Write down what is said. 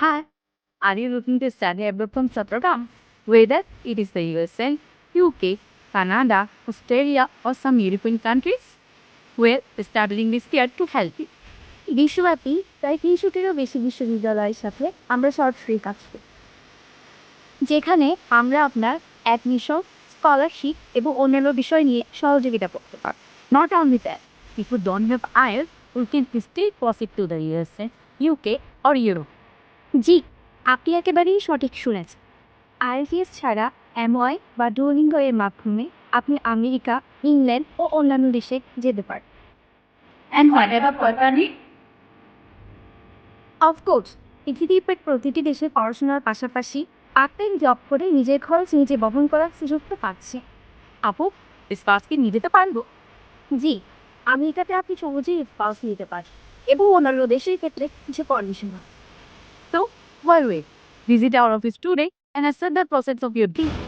Hi, are you looking to study abroad from Satragam? Whether it is the USA, UK, Canada, Australia, or some European countries? Well, studying is here to help you. বিশ্বব্যাপী প্রায় তিনশোটিরও বেশি বিশ্ববিদ্যালয়ের সাথে আমরা সরাসরি কাজ করি যেখানে আমরা আপনার অ্যাডমিশন স্কলারশিপ এবং অন্যান্য বিষয় নিয়ে সহযোগিতা করতে পারি Not only that, if you don't have IELTS, you can still proceed to the USA, UK, or Europe. জি আপনি একেবারেই সঠিক শুনেছেন। আইএলটিএস ছাড়া এমওয়াই বা ডুওলিঙ্গো এর মাধ্যমে আপনি আমেরিকা ইংল্যান্ড ও অন্যান্য দেশে যেতে পারেন? অফকোর্স পৃথিবীর প্রতিটি দেশে পড়াশোনার পাশাপাশি পার্ট টাইম জব করে নিজের খরচ নিজে বহন করার সুযোগ তো পাচ্ছে। আপু স্পাস কি নিয়ে যেতে পারব? জি আমেরিকাতে আপনি সহজেই পাস নিতে পারেন। এবং অন্যান্য দেশের ক্ষেত্রে কিছু condition So, why wait? Visit our office today and assess the process of your deal.